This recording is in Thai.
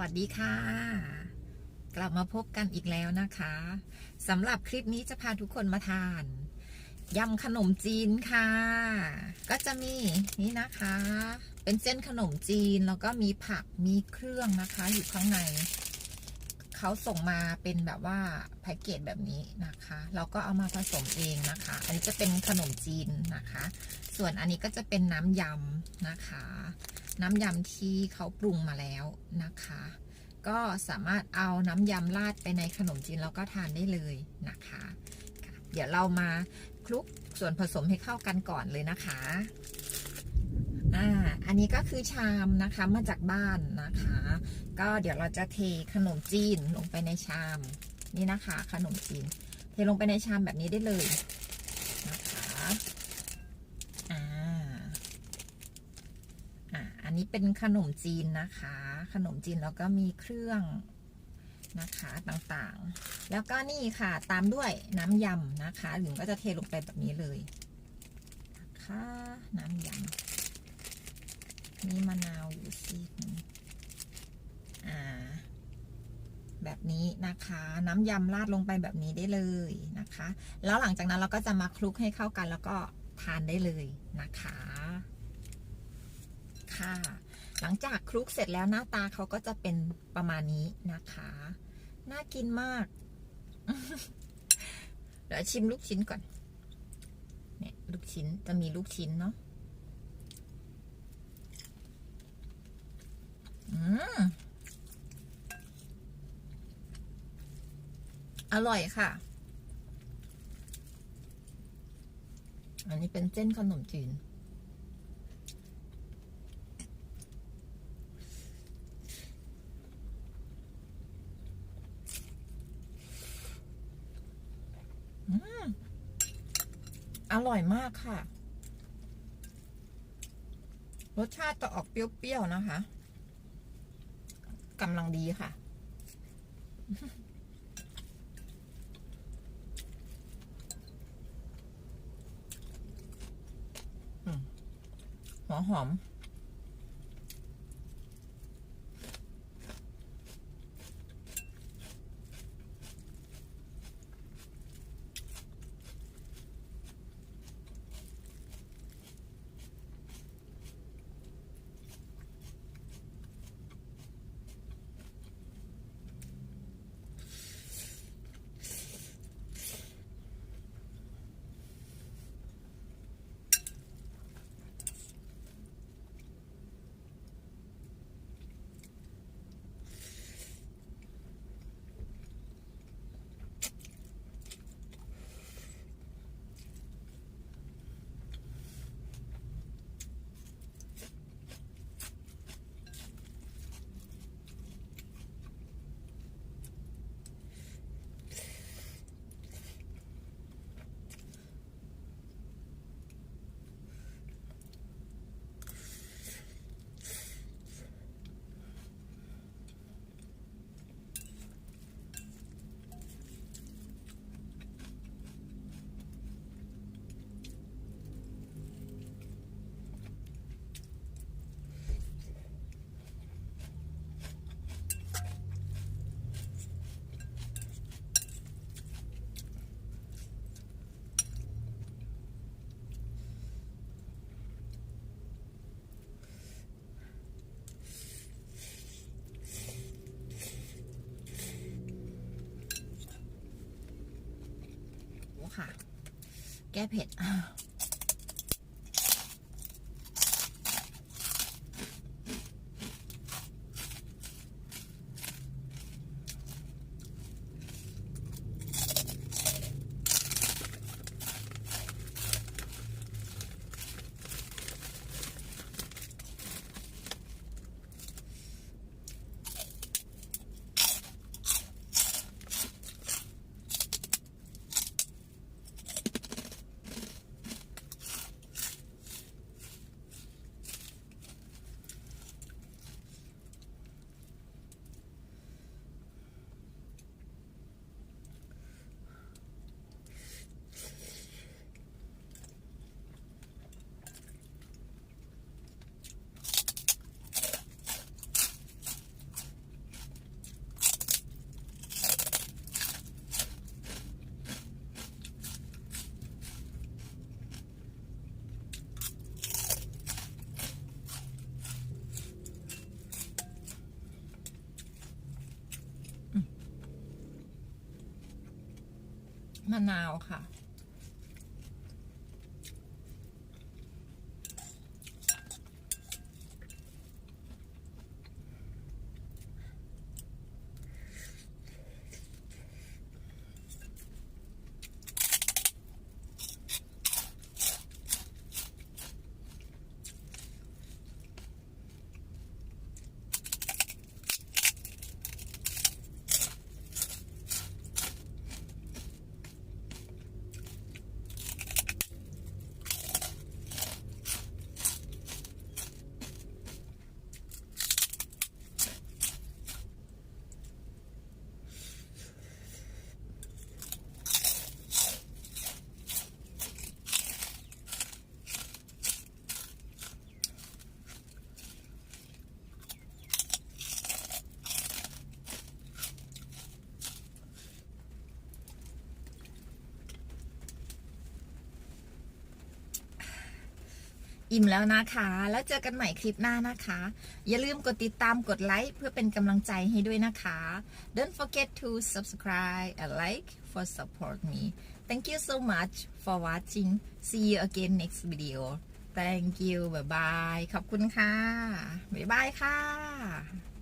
วัสดีค่ะ กลับมาพบกันอีกแล้วนะคะสำหรับคลิปนี้จะพาทุกคนมาทานยำขนมจีนค่ะ ก็จะมีนี่นะคะ เป็นเส้นขนมจีนแล้วก็มีผักมีเครื่องนะคะ อยู่ข้างใน เขาส่งมาเป็นแบบว่าแพ็กเกจแบบนี้นะคะ เราก็เอามาผสมเองนะคะ อันนี้จะเป็นขนมจีนนะคะ ส่วนอันนี้ก็จะเป็นน้ำยำนะคะ น้ำยำที่เขาปรุงมาแล้วนะคะ ก็สามารถเอาน้ำยำราดไปในขนมจีนแล้วก็ทานได้เลยนะคะะเดี๋ยวเรามาคลุกส่วนผสมให้เข้ากันก่อนเลยนะคะอ่าอันนี้ก็คือชามนะคะมาจากบ้านนะคะ ก็เดี๋ยวเราจะเทขนมจีนลงไปในชามนี่นะคะ ขนมจีน เทลงไปในชามแบบนี้ได้เลยนะคะอ่า อะอั นนี้เป็นขนมจีนนะคะ ขนมจีนแล้วก็มีเครื่องนะคะต่างๆ แล้วก็นี่ค่ะตามด้วยน้ำยำนะคะหลิงก็จะเทลงไปแบบนี้เลยนะคะน้ำยำมีมะนาวอยู่ซีกอ่าแบบนี้นะคะ น้ำยำราดลงไปแบบนี้ได้เลยนะคะ แล้วหลังจากนั้นเราก็จะมาคลุกให้เข้ากันแล้วก็ทานได้เลยนะคะ ค่ะ หลังจากคลุกเสร็จแล้วหน้าตาเขาก็จะเป็นประมาณนี้นะคะ น่ากินมาก เดี๋ยวชิมลูกชิ้นก่อน เนี่ยลูกชิ้นจะมีลูกชิ้นเนาะอืมอร่อยค่ะ อันนี้เป็นเส้นขนมจีน อร่อยมากค่ะ รสชาติจะออกเปรี้ยวๆนะคะกำลังดีค่ะ หัวหอม ค่ะ แก้เผ็ด มะนาวค่ะ อิ่มแล้วนะคะ แล้วเจอกันใหม่คลิปหน้านะคะ อย่าลืมกดติดตามกดไลค์เพื่อเป็นกำลังใจให้ด้วยนะคะ Don't forget to subscribe and like for support me Thank you so much for watching See you again next video Thank you bye bye ขอบคุณค่ะ บ๊ายบายค่ะ